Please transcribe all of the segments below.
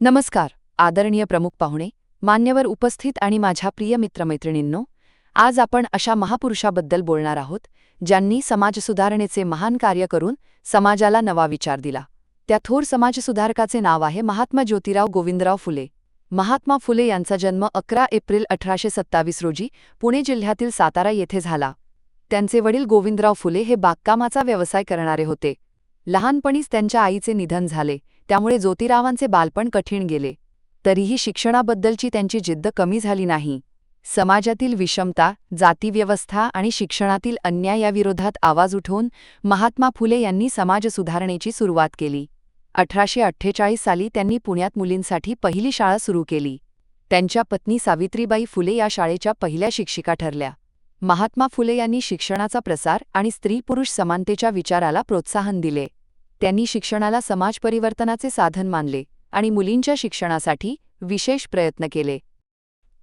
नमस्कार आदरणीय प्रमुख पाहुणे मान्यवर उपस्थित आणि माझ्या प्रिय मित्रमैत्रिणींनो आज आपण अशा महापुरुषाबद्दल बोलणार आहोत ज्यांनी समाजसुधारणेचे महान कार्य करून समाजाला नवा विचार दिला. त्या थोर समाजसुधारकाचे नाव आहे महात्मा ज्योतिराव गोविंदराव फुले. महात्मा फुले यांचा जन्म अकरा एप्रिल अठराशे सत्तावीस रोजी पुणे जिल्ह्यातील सातारा येथे झाला. त्यांचे वडील गोविंदराव फुले हे बागकामाचा व्यवसाय करणारे होते. लहानपणीच त्यांच्या आईचे निधन झाले. त्यामुळे ज्योतिरावांचे बालपण कठीण गेले. तरीही शिक्षणाबद्दलची त्यांची जिद्द कमी झाली नाही. समाजातील विषमता जातीव्यवस्था आणि शिक्षणातील अन्यायाविरोधात आवाज उठवून महात्मा फुले यांनी समाजसुधारणेची सुरुवात केली. अठराशे अठ्ठेचाळीस साली त्यांनी पुण्यात मुलींसाठी पहिली शाळा सुरू केली. त्यांच्या पत्नी सावित्रीबाई फुले या शाळेच्या पहिल्या शिक्षिका ठरल्या. महात्मा फुले यांनी शिक्षणाचा प्रसार आणि स्त्री पुरुष समानतेच्या विचाराला प्रोत्साहन दिले. त्यांनी शिक्षणाला समाज परिवर्तनाचे साधन मानले आणि मुलींच्या शिक्षणासाठी विशेष प्रयत्न केले.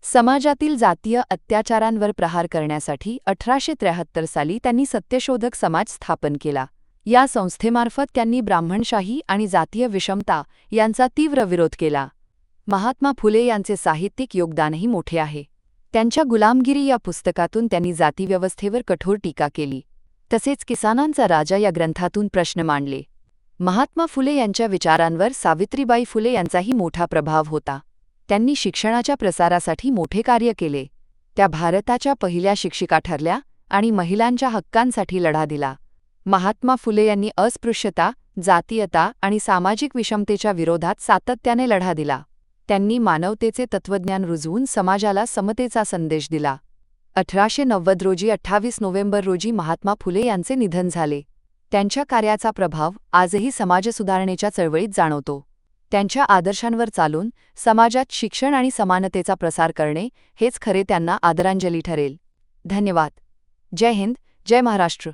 समाजातील जातीय अत्याचारांवर प्रहार करण्यासाठी अठराशे त्र्याहत्तर साली त्यांनी सत्यशोधक समाज स्थापन केला. या संस्थेमार्फत त्यांनी ब्राह्मणशाही आणि जातीय विषमता यांचा तीव्र विरोध केला. महात्मा फुले यांचे साहित्यिक योगदानही मोठे आहे. त्यांच्या गुलामगिरी या पुस्तकातून त्यांनी जातीव्यवस्थेवर कठोर टीका केली. तसेच किसानांचा राजा या ग्रंथातून प्रश्न मांडले. महात्मा फुले यांच्या विचारांवर सावित्रीबाई फुले यांचाही मोठा प्रभाव होता. त्यांनी शिक्षणाच्या प्रसारासाठी मोठे कार्य केले. त्या भारताच्या पहिल्या शिक्षिका ठरल्या आणि महिलांच्या हक्कांसाठी लढा दिला. महात्मा फुले यांनी अस्पृश्यता जातीयता आणि सामाजिक विषमतेच्या विरोधात सातत्याने लढा दिला. त्यांनी मानवतेचे तत्त्वज्ञान रुजवून समाजाला समतेचा संदेश दिला. अठराशे नव्वद रोजी अठ्ठावीस नोव्हेंबर रोजी महात्मा फुले यांचे निधन झाले. त्यांच्या कार्याचा प्रभाव आजही समाजसुधारणेच्या चळवळीत जाणवतो. त्यांच्या आदर्शांवर चालून समाजात शिक्षण आणि समानतेचा प्रसार करणे हेच खरे त्यांना आदरांजली ठरेल. धन्यवाद. जय हिंद. जय महाराष्ट्र.